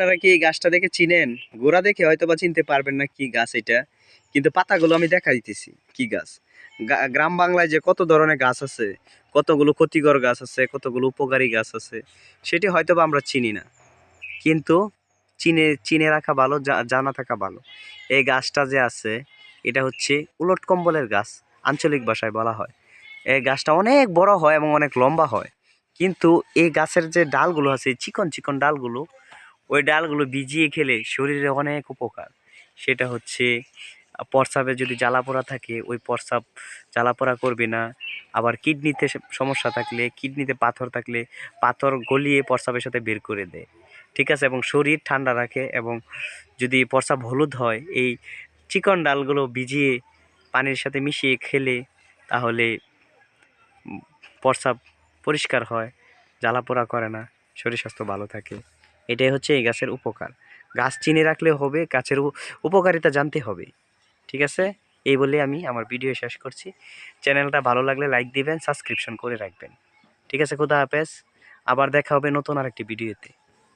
আপনারা কি এই গাছটা দেখে চিনেন? গোড়া দেখে হয়তো বা চিনতে পারবেন না কি গাছ এটা, কিন্তু পাতাগুলো আমি দেখা দিতেছি কি গাছ। গ্রাম বাংলায় যে কত ধরনের গাছ আছে, কতগুলো ক্ষতিকর গাছ আছে, কতগুলো উপকারী গাছ আছে, সেটি হয়তো বা আমরা চিনি না। কিন্তু চিনে চিনে রাখা ভালো জানা থাকা ভালো। এই গাছটা যে আছে, এটা হচ্ছে উলট কম্বলের গাছ, আঞ্চলিক ভাষায় বলা হয়। এই গাছটা অনেক বড় হয় এবং অনেক লম্বা হয়। কিন্তু এই গাছের যে ডালগুলো আছে, চিকন চিকন ডালগুলো ওই ডালগুলো ভিজিয়ে খেলে শরীরে অনেক উপকার। সেটা হচ্ছে প্রস্রাবে যদি জ্বালাপোড়া থাকে, ওই প্রস্রাব জ্বালাপোড়া করবে না। আবার কিডনিতে সমস্যা থাকলে, কিডনিতে পাথর থাকলে পাথর গলিয়ে প্রস্রাবের সাথে বের করে দেয়। ঠিক আছে? এবং শরীর ঠান্ডা রাখে এবং যদি প্রস্রাব হলুদ হয়, এই চিকন ডালগুলো ভিজিয়ে পানির সাথে মিশিয়ে খেলে তাহলে প্রস্রাব পরিষ্কার হয়, জ্বালাপোড়া করে না, শরীর স্বাস্থ্য ভালো থাকে। এটাই হচ্ছে এই গাছের উপকার। গাছ চিনে রাখলে হবে, গাছের উপকারিতা জানতে হবে। ঠিক আছে? এই বলে আমি আমার ভিডিও শেষ করছি। চ্যানেলটা ভালো লাগলে লাইক দিবেন, সাবস্ক্রিপশন করে রাখবেন। ঠিক আছে? খুদা হাফেজ। আবার দেখা হবে নতুন আরেকটি ভিডিওতে।